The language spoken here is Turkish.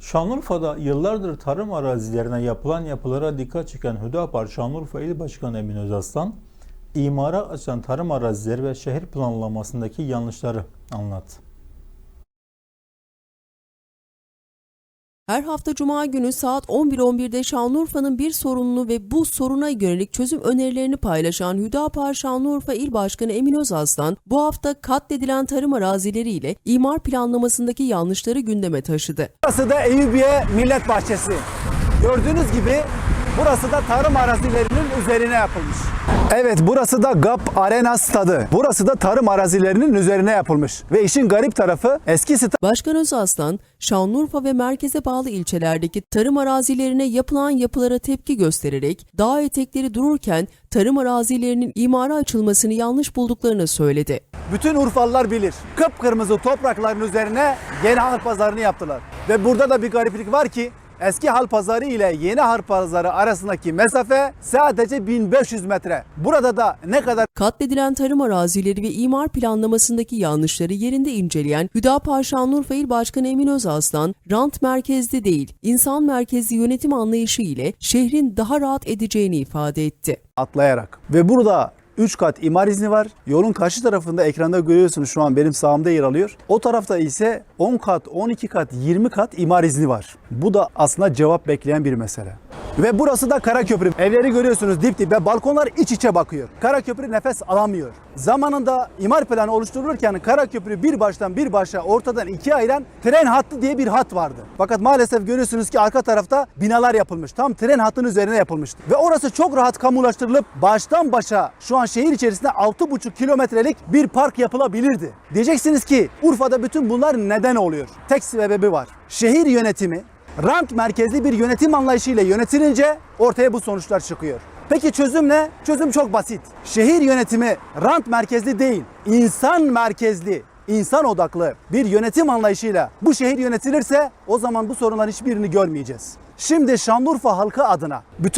Şanlıurfa'da yıllardır tarım arazilerine yapılan yapılara dikkat çeken Hüdapar Şanlıurfa İl Başkanı Emin Özaslan, imara açılan tarım arazileri ve şehir planlamasındaki yanlışları anlattı. Her hafta Cuma günü saat 11.11'de Şanlıurfa'nın bir sorununu ve bu soruna yönelik çözüm önerilerini paylaşan Hüdapar Şanlıurfa İl Başkanı Emin Özaslan, bu hafta katledilen tarım arazileriyle imar planlamasındaki yanlışları gündeme taşıdı. Burası da Eyüpiye Millet Bahçesi. Gördüğünüz gibi burası da tarım arazilerinin üzerine yapılmış. Evet burası da GAP Arena Stadı. Burası da tarım arazilerinin üzerine yapılmış. Ve işin garip tarafı eski stat Başkan Özaslan, Şanlıurfa ve merkeze bağlı ilçelerdeki tarım arazilerine yapılan yapılara tepki göstererek dağ etekleri dururken tarım arazilerinin imara açılmasını yanlış bulduklarını söyledi. bütün Urfalılar bilir. Kıpkırmızı toprakların üzerine yeni halk pazarını yaptılar. Ve burada da bir gariplik var ki eski hal pazarı ile yeni hal pazarı arasındaki mesafe sadece 1500 metre. Burada da ne kadar Katledilen tarım arazileri ve imar planlamasındaki yanlışları yerinde inceleyen Hüdapar Şanlıurfa İl Başkanı Emin Özaslan, rant merkezli değil, insan merkezli yönetim anlayışı ile şehrin daha rahat edeceğini ifade etti. atlayarak. Ve burada 3 kat imar izni var. Yolun karşı tarafında ekranda görüyorsunuz şu an benim sağımda yer alıyor. O tarafta ise 10 kat, 12 kat, 20 kat imar izni var. Bu da aslında cevap bekleyen bir mesele. Ve burası da Karaköprü. Evleri görüyorsunuz dip dibe, balkonlar iç içe bakıyor. Karaköprü nefes alamıyor. Zamanında imar planı oluşturulurken Karaköprü bir baştan bir başa ortadan ikiye ayıran tren hattı diye bir hat vardı. Fakat maalesef görüyorsunuz ki arka tarafta binalar yapılmış. Tam tren hattının üzerine yapılmıştı. Ve orası çok rahat kamulaştırılıp baştan başa şu an şehir içerisinde 6,5 kilometrelik bir park yapılabilirdi. Diyeceksiniz ki Urfa'da bütün bunlar neden oluyor? Tek sebebi var. Şehir yönetimi rant merkezli bir yönetim anlayışıyla yönetilince ortaya bu sonuçlar çıkıyor. Peki çözüm ne? Çözüm çok basit. Şehir yönetimi rant merkezli değil, insan merkezli, insan odaklı bir yönetim anlayışıyla bu şehir yönetilirse o zaman bu sorunların hiçbirini görmeyeceğiz. Şimdi Şanlıurfa halkı adına bütün